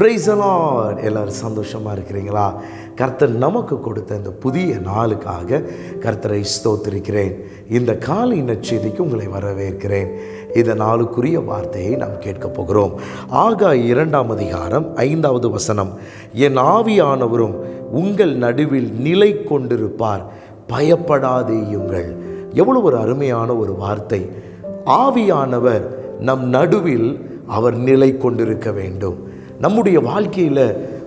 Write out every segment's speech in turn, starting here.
பிரைசலாட் எல்லாரும் சந்தோஷமாக இருக்கிறீங்களா? கர்த்தர் நமக்கு கொடுத்த இந்த புதிய நாளுக்காக கர்த்தரை ஸ்தோத்திருக்கிறேன். இந்த காலை நச்செய்திக்கு உங்களை வரவேற்கிறேன். இந்த நாளுக்குரிய வார்த்தையை நாம் கேட்கப் போகிறோம். ஆகா இரண்டாம் அதிகாரம் ஐந்தாவது வசனம். என் ஆவியானவரும் உங்கள் நடுவில் நிலை கொண்டிருப்பார். பயப்படாதேயுங்கள். எவ்வளோ ஒரு அருமையான ஒரு வார்த்தை. ஆவியானவர் நம் நடுவில் அவர் நிலை கொண்டிருக்க வேண்டும். நம்முடைய வாழ்க்கையில்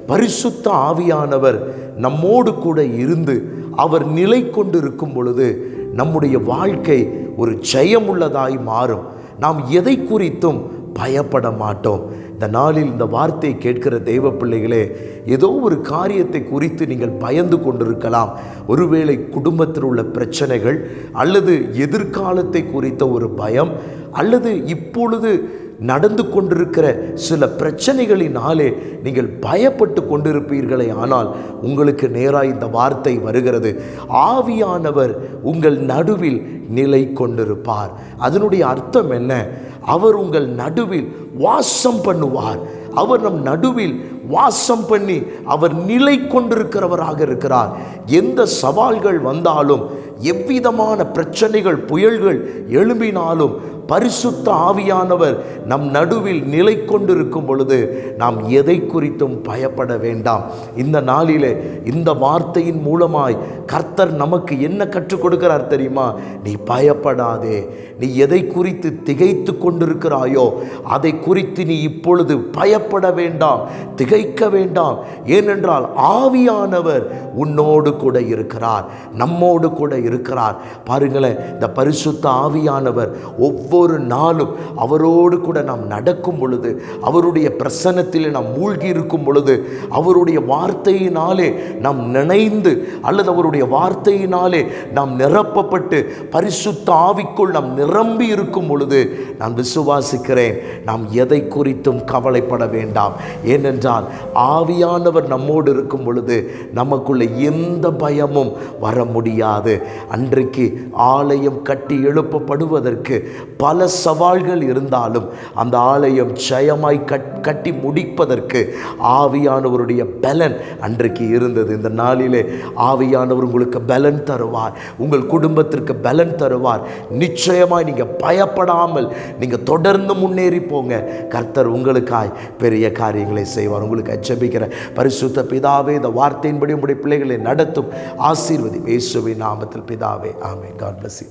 பரிசுத்த ஆவியானவர் நம்மோடு கூட இருந்து அவர் நிலை கொண்டிருக்கும் பொழுது நம்முடைய வாழ்க்கை ஒரு ஜெயமுள்ளதாய் மாறும். நாம் எதை குறித்தும் பயப்பட மாட்டோம். இந்த நாளில் இந்த வார்த்தை கேட்கிற தெய்வ பிள்ளைகளே ஏதோ ஒரு காரியத்தை குறித்து நீங்கள் பயந்து கொண்டிருக்கலாம். ஒருவேளை குடும்பத்தில் உள்ள பிரச்சனைகள் அல்லது எதிர்காலத்தை குறித்த ஒரு பயம் அல்லது இப்பொழுது நடந்து கொண்டிருக்கிற சில பிரச்சனைகளினாலே நீங்கள் பயப்பட்டு கொண்டிருப்பீர்களே ஆனால் உங்களுக்கு நேராக இந்த வார்த்தை வருகிறது. ஆவியானவர் உங்கள் நடுவில் நிலை கொண்டிருப்பார். அதனுடைய அர்த்தம் என்ன? அவர் உங்கள் நடுவில் வாசம் பண்ணுவார். அவர் நம் நடுவில் வாசம் பண்ணி அவர் நிலை கொண்டிருக்கிறவராக இருக்கிறார். எந்த சவால்கள் வந்தாலும் எவ்விதமான பிரச்சனைகள் புயல்கள் எழும்பினாலும் பரிசுத்த ஆவியானவர் நம் நடுவில் நிலை கொண்டிருக்கும் பொழுது நாம் எதை குறித்தும் பயப்பட வேண்டாம். இந்த நாளிலே இந்த வார்த்தையின் மூலமாய் கர்த்தர் நமக்கு என்ன கற்றுக் கொடுக்கிறார் தெரியுமா? நீ பயப்படாதே. நீ எதை குறித்து திகைத்து கொண்டிருக்கிறாயோ அதை குறித்து நீ இப்பொழுது பயப்பட வேண்டாம் திகைக்க வேண்டாம். ஏனென்றால் ஆவியானவர் உன்னோடு கூட இருக்கிறார் நம்மோடு கூட இருக்கிறார். பாருங்களேன் இந்த பரிசுத்த ஆவியானவர் ஒவ்வொரு ஒவ்வொரு நாளும் அவரோடு கூட நாம் நடக்கும் பொழுது அவருடைய பிரசன்னத்தில் நாம் மூழ்கி இருக்கும் பொழுது அவருடைய வார்த்தையினாலே நாம் நினைந்து அல்லது அவருடைய வார்த்தையினாலே நாம் நிரப்பப்பட்டு பரிசுத்த ஆவிக்குள் நாம் நிரம்பி இருக்கும் பொழுது நான் விசுவாசிக்கிறேன் நாம் எதை குறித்தும் கவலைப்பட வேண்டாம். ஏனென்றால் ஆவியானவர் நம்மோடு இருக்கும் பொழுது நமக்குள்ள எந்த பயமும் வர முடியாது. அன்றைக்கு ஆலயம் கட்டி எழுப்பப்படுவதற்கு பல சவால்கள் இருந்தாலும் அந்த ஆலயம் ஜெயமாய் கட் கட்டி முடிப்பதற்கு ஆவியானவருடைய பலன் அன்றைக்கு இருந்தது. இந்த நாளிலே ஆவியானவர் உங்களுக்கு பலன் தருவார். உங்கள் குடும்பத்திற்கு பலன் தருவார். நிச்சயமாய் நீங்கள் பயப்படாமல் நீங்கள் தொடர்ந்து முன்னேறி போங்க. கர்த்தர் உங்களுக்காய் பெரிய காரியங்களை செய்வார். உங்களுக்கு அச்சபிக்கிற பரிசுத்த பிதாவே இந்த வார்த்தையின்படி உங்களுடைய பிள்ளைகளை நடத்தும் ஆசீர்வதி. இயேசுவின் நாமத்தில் பிதாவே ஆமே காட் பிளஸ்